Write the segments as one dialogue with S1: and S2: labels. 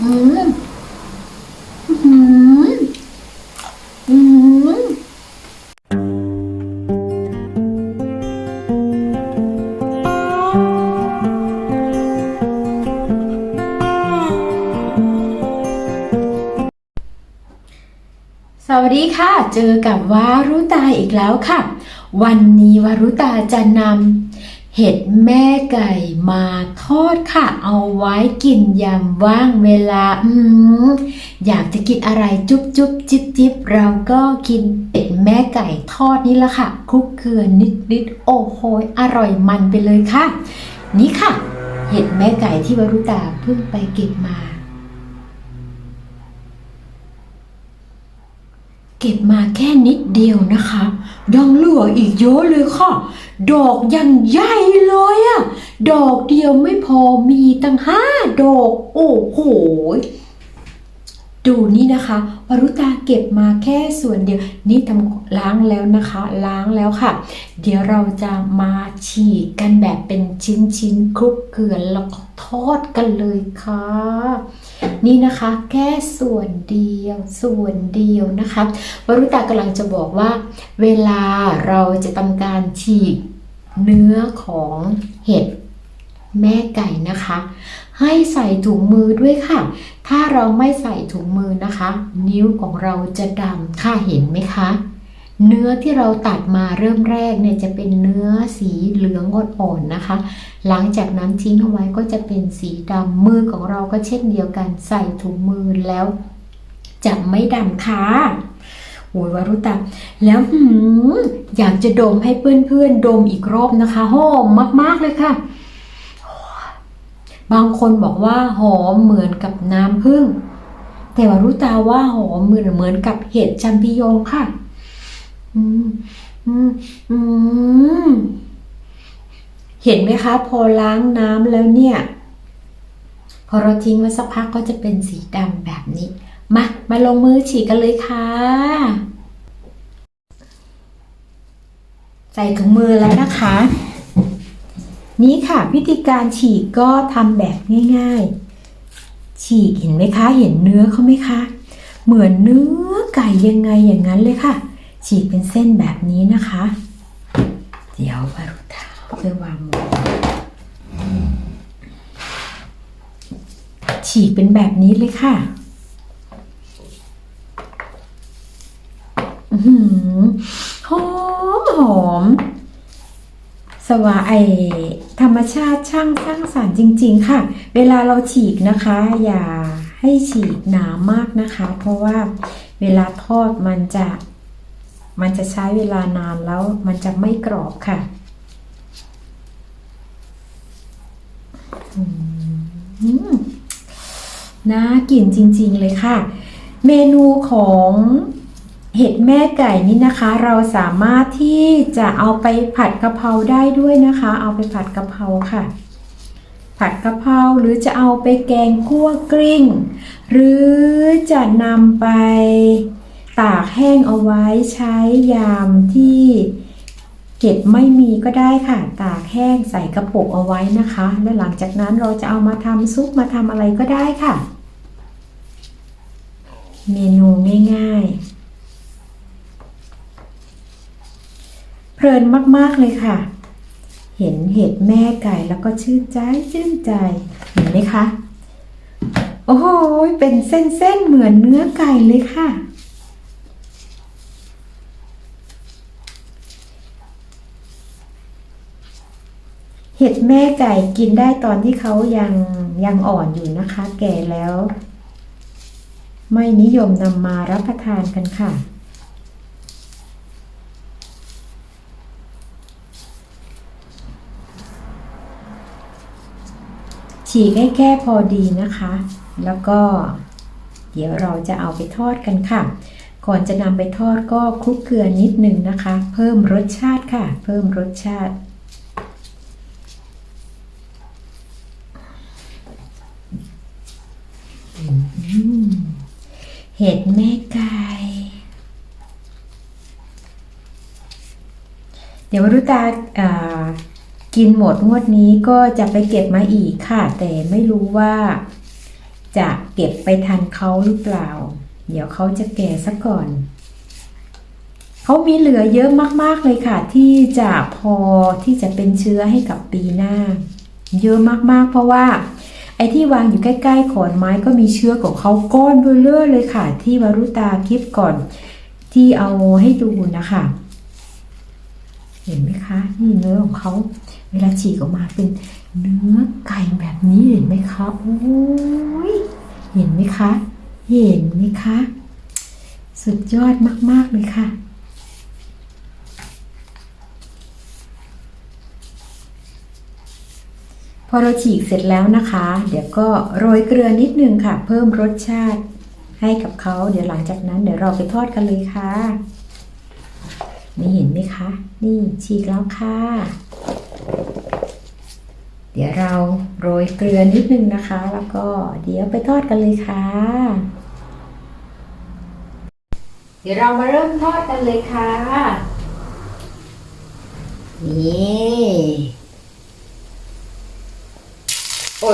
S1: อืมอืมอืมสวัสดีค่ะ เจอกับวารุตาอีกแล้วค่ะ วันนี้วารุตาจะนำ เห็ดแม่ไก่มาทอดค่ะ เอาไว้กินยามว่างเวลา อืมอยากจะกินอะไรจุ๊บจุ๊บจิ๊บจิบเราก็กินเห็ดแม่ไก่ทอดนี่ละค่ะคลุกเกลือนิดนิดโอ้โหอร่อยมันไปเลยค่ะ นี่ค่ะ เห็ดแม่ไก่ที่วรุตาเพิ่งไปเก็บมา เก็บมาแค่นิดเดียวนะคะ ยังเหลืออีกเยอะเลยค่ะ ดอกยังใหญ่เลยอะดอกเดียวไม่พอมีตั้งห้าดอก โอ้โหดูนี่นะคะวรุตาเก็บมาแค่ส่วนเดียว นี่ทำล้างแล้วนะคะ ล้างแล้วค่ะ เดี๋ยวเราจะมาฉีกกันแบบเป็นชิ้นๆคลุกเกลือแล้วก็ทอดกันเลยค่ะ นี่นะคะแค่ส่วนเดียวส่วนเดียวนะคะวรุตากำลังจะบอกว่า เวลาเราจะทำการฉีกเนื้อของเห็ดแม่ไก่นะคะ ให้ใส่ถุงมือด้วยค่ะ ถ้าเราไม่ใส่ถุงมือนะคะ นิ้วของเราจะดำค่ะเห็นไหมคะ เนื้อที่เราตัดมาเริ่มแรกเนี่ยจะเป็นเนื้อสีเหลืองอ่อนๆนะคะ หลังจากนั้นทิ้งเอาไว้ก็จะเป็นสีดำมือของเราก็เช่นเดียวกันใส่ถุงมือแล้ว จะไม่ดำค่ะโอ้ยวารุตาแล้วหืมอยากจะดมให้เพื่อนๆ ดมอีกรอบนะคะหอมมากๆเลยค่ะ บางคนบอกว่าหอมเหมือนกับน้ำผึ้งแต่วารุตาว่าหอมเหมือนเหมือนกับเห็ดจัมปิโยงค่ะ เห็นไหมคะ พอล้างน้ำแล้วเนี่ย พอเราทิ้งไว้สักพักก็จะเป็นสีดำแบบนี้ มา มาลงมือฉีกกันเลยค่ะ ใส่ถุงมือแล้วนะคะ นี่ค่ะ วิธีการฉีกก็ทำแบบง่าย ๆ ฉีกเห็นไหมคะ เห็นเนื้อเขาไหมคะ เหมือนเนื้อไก่ยังไงอย่างนั้นเลยค่ะ ฉีกเป็นเส้นแบบนี้นะคะ เดี๋ยวบารุตาเอาไปวางมือฉีกเป็นแบบนี้เลยค่ะหือหอมหอม สวาไอธรรมชาติช่างสร้างสรรค์จริง ๆ ค่ะ เวลาเราฉีกนะคะ อย่าให้ฉีกหนามากนะคะ เพราะว่าเวลาทอดมันจะ มันจะใช้เวลานานแล้วมันจะไม่กรอบค่ะน่ากินจริง ๆ เลยค่ะ เมนูของเห็ดแม่ไก่นี่นะคะ เราสามารถที่จะเอาไปผัดกะเพราได้ด้วยนะคะ เอาไปผัดกะเพราค่ะ ผัดกะเพราหรือจะเอาไปแกงคั่วกลิ้ง หรือจะนำไป ตากแห้งเอาไว้ใช้ยามที่เก็บไม่มีก็ได้ค่ะ ตากแห้งใส่กระปุกเอาไว้นะคะ และหลังจากนั้นเราจะเอามาทำซุปมาทำอะไรก็ได้ค่ะ เมนูง่ายๆ เพลินมากๆเลยค่ะ เห็นเห็ดแม่ไก่แล้วก็ชื่นใจชื่นใจเห็นไหมคะ โอ้โหเป็นเส้นๆเหมือนเนื้อไก่เลยค่ะ เห็ดแม่ไก่กินได้ตอนที่เขายังยังอ่อนอยู่นะคะ แก่แล้ว ไม่นิยมนำมารับประทานกันค่ะ ฉีกให้แค่พอดีนะคะ แล้วก็เดี๋ยวเราจะเอาไปทอดกันค่ะ ก่อนจะนำไปทอดก็คลุกเกลือนิดนึงนะคะ เพิ่มรสชาติค่ะ เพิ่มรสชาติ อืม เห็ดแม่ไก่เดี๋ยววรุตาากินหมดงวดนี้ก็จะไปเก็บมาอีกค่ะ แต่ไม่รู้ว่า จะเก็บไปทันเขาหรือเปล่า เดี๋ยวเขาจะแก่ซะก่อน เขามีเหลือเยอะมากๆเลยค่ะ ที่จะพอที่จะเป็นเชื้อให้กับปีหน้า เยอะมากๆ เพราะว่า ไอ้ที่วางอยู่ใกล้ๆขอนไม้ก็มีเชื้อของเขาก้อนเบลอเลยค่ะ ที่วรุตาคลิปก่อนที่เอาให้ดูนะคะ เห็นไหมคะนี่เนื้อของเขาเวลาฉีกออกมาเป็นเนื้อไก่แบบนี้เห็นไหมคะโอ้ยเห็นไหมคะ เห็นไหมคะ สุดยอดมากๆเลยค่ะ พอเราฉีกเสร็จแล้วนะคะ เดี๋ยวก็โรยเกลือนิดนึงค่ะ เพิ่มรสชาติให้กับเขาเดี๋ยวหลังจากนั้นเดี๋ยวเราไปทอดกันเลยค่ะนี่เห็นไหมคะ นี่ฉีกแล้วค่ะ เดี๋ยวเราโรยเกลือนิดนึงนะคะ แล้วก็เดี๋ยวไปทอดกันเลยค่ะ เดี๋ยวเรามาเริ่มทอดกันเลยค่ะนี่ โอ้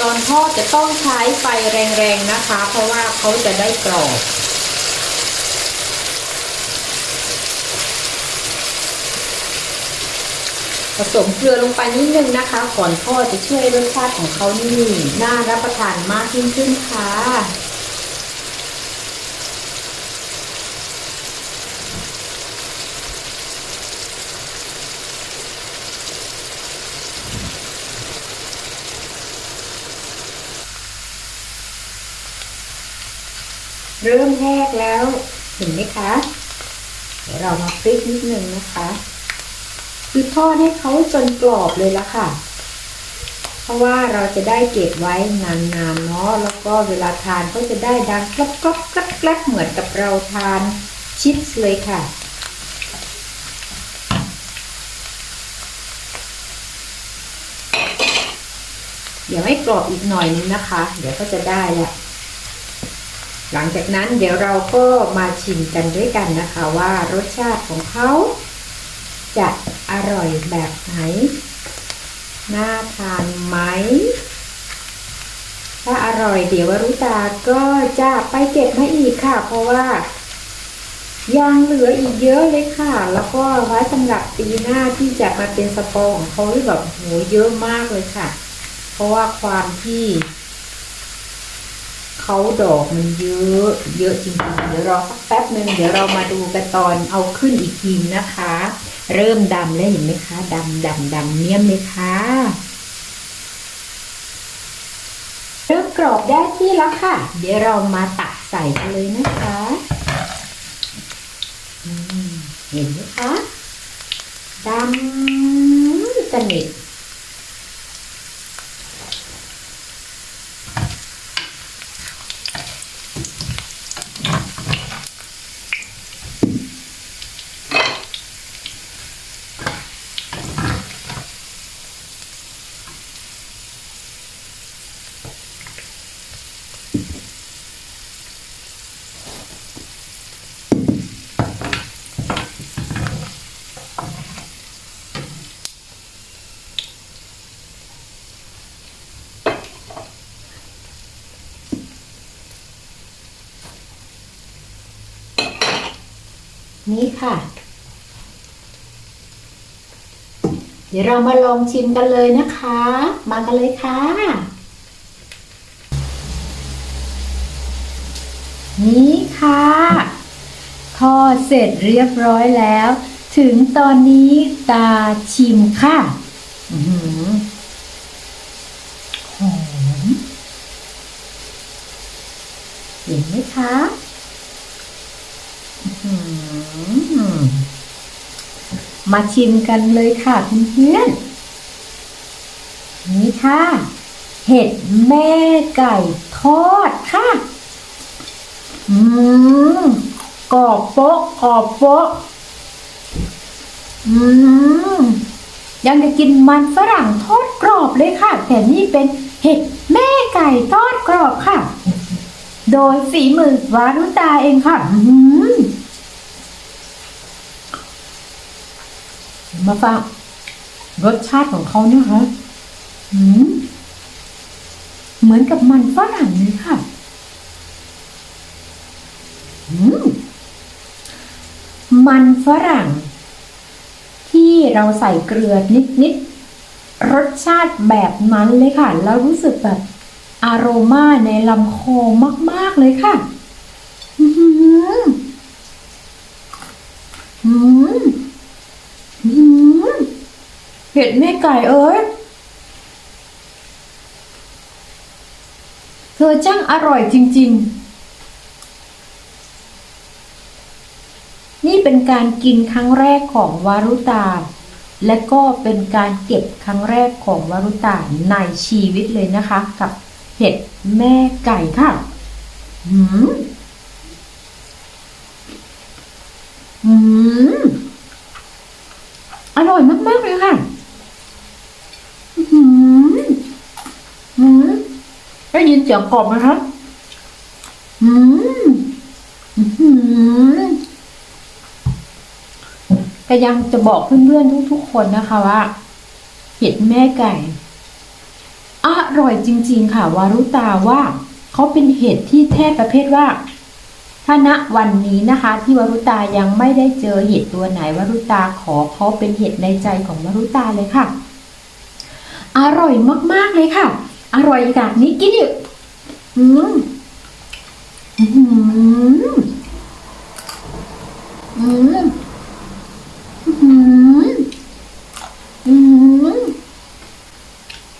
S1: ตอนทอดจะต้องใช้ไฟแรงๆนะคะ เพราะว่าเขาจะได้กรอบผสมเกลือลงไปนิดนึงนะคะก่อนทอดจะช่วยรสชาติของเขานี่น่ารับประทานมากยิ่งขึ้นค่ะ เริ่มแห้งแล้วเห็นไหมคะ เดี๋ยวเรามาพลิกนิดนึงนะคะ คือทอดให้เขาจนกรอบเลยละค่ะ เพราะว่าเราจะได้เก็บไว้นานๆเนาะแล้วก็เวลาทานก็จะได้ดังกรอบกรอบกรอบกรอบเหมือนกับเราทานชิปส์เลยค่ะเดี๋ยวให้กรอบอีกหน่อยนึงนะคะ เดี๋ยวก็จะได้แล้ว หลังจากนั้นเดี๋ยวเราก็มาชิมกันด้วยกันนะคะว่ารสชาติของเขาจะอร่อยแบบไหน น่าทานไหม ถ้าอร่อยเดี๋ยววรุตาก็จะไปเก็บมาอีกค่ะ เพราะว่ายังเหลืออีกเยอะเลยค่ะ แล้วก็ไว้สำหรับปีหน้าที่จะมาเป็นสปอของเขาที่แบบโหเยอะมากเลยค่ะ เพราะว่าความที่ เขาดอกมันเยอะเยอะจริงๆ เดี๋ยวรอแป๊บหนึ่งเดี๋ยวเรามาดูกันตอนเอาขึ้นอีกทีนะคะ เริ่มดำแล้วเห็นไหมคะดำดำดำเนียมเลยค่ะเริ่มกรอบได้ที่แล้วค่ะ เดี๋ยวเรามาตักใส่กันเลยนะคะเห็นไหมคะดำสนิท นี่ค่ะ เดี๋ยวเรามาลองชิมกันเลยนะคะ มากันเลยค่ะ นี่ค่ะทอดเสร็จเรียบร้อยแล้ว ถึงตอนนี้ตาชิมค่ะหอหอมเห็นไหมคะ อื้อหือ อืม มาชิมกันเลยค่ะเพื่อนๆนี่ค่ะ เห็ดแม่ไก่ทอดค่ะ อืมกรอบโป๊ะกรอบโป๊ะอืมยังจะกินมันฝรั่งทอดกรอบเลยค่ะ แต่นี่เป็นเห็ดแม่ไก่ทอดกรอบค่ะ โดยฝีมือวารุตาเองค่ะ อืม มาฟังรสชาติของเขาเนะคะอืมเหมือนกับมันฝรั่งเลยค่ะอืมมันฝรั่ง ที่เราใส่เกลือนิดๆรสชาติแบบนั้นเลยค่ะ แล้วรู้สึกแบบอารมาในลำคอมาก ๆ เลยค่ะ อืมอืม เห็ดแม่ไก่เอ้ย เธอช่างอร่อยจริง ๆ นี่เป็นการกินครั้งแรกของวารุตา และก็เป็นการเก็บครั้งแรกของวารุตาในชีวิตเลยนะคะ กับเห็ดแม่ไก่ค่ะอืมอืมอร่อยมาก ๆ เลยค่ะ อืม อืม ได้ยินเสียงกรอบไหมคะอืมอืมก็ยังจะบอกเพื่อนๆทุกๆคนนะคะว่า เห็ดแม่ไก่ อร่อยจริง ๆ ค่ะ วารุตาว่าเขาเป็นเห็ดที่แท้ประเภทว่าถ้าณวันนี้นะคะ ที่วารุตายังไม่ได้เจอเห็ดตัวไหนวารุตาขอเขาเป็นเห็ดในใจของวารุตาเลยค่ะ อร่อยมากๆเลยค่ะ อร่อยแบบนี้กินอีกอืมอืมอืมอืมอืม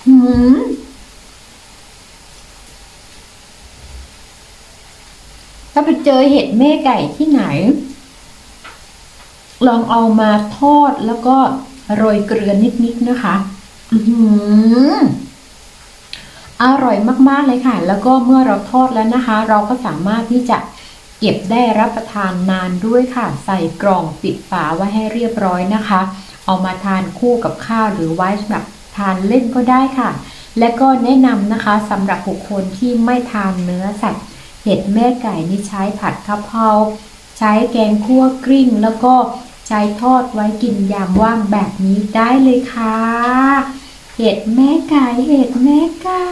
S1: อืมถ้าไปเจอเห็ดแม่ไก่ที่ไหน ลองเอามาทอดแล้วก็โรยเกลือนิดๆนะคะ อืม อร่อยมากๆเลยค่ะ แล้วก็เมื่อเราทอดแล้วนะคะ เราก็สามารถที่จะเก็บได้รับประทานนานด้วยค่ะ ใส่กล่องปิดฝาไว้ให้เรียบร้อยนะคะ เอามาทานคู่กับข้าวหรือไว้สำหรับทานเล่นก็ได้ค่ะ และก็แนะนำนะคะสำหรับบุคคลที่ไม่ทานเนื้อสัตว์ เห็ดแม่ไก่นี่ใช้ผัดกะเพราใช้แกงคั่วกลิ้ง แล้วก็ใช้ทอดไว้กินยามว่างแบบนี้ได้เลยค่ะ เห็ดแม่ไก่เห็ดแม่ไก่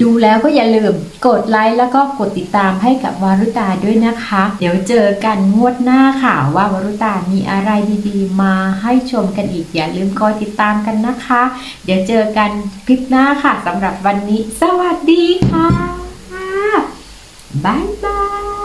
S1: ดูแล้วก็อย่าลืมกดไลค์แล้วก็กดติดตามให้กับวารุตาด้วยนะคะ เดี๋ยวเจอกันงวดหน้าค่ะว่าวารุตามีอะไรดีๆ มาให้ชมกันอีก อย่าลืมคอยติดตามกันนะคะ เดี๋ยวเจอกันคลิปหน้าค่ะสำหรับวันนี้ สวัสดีค่ะ บ๊ายบาย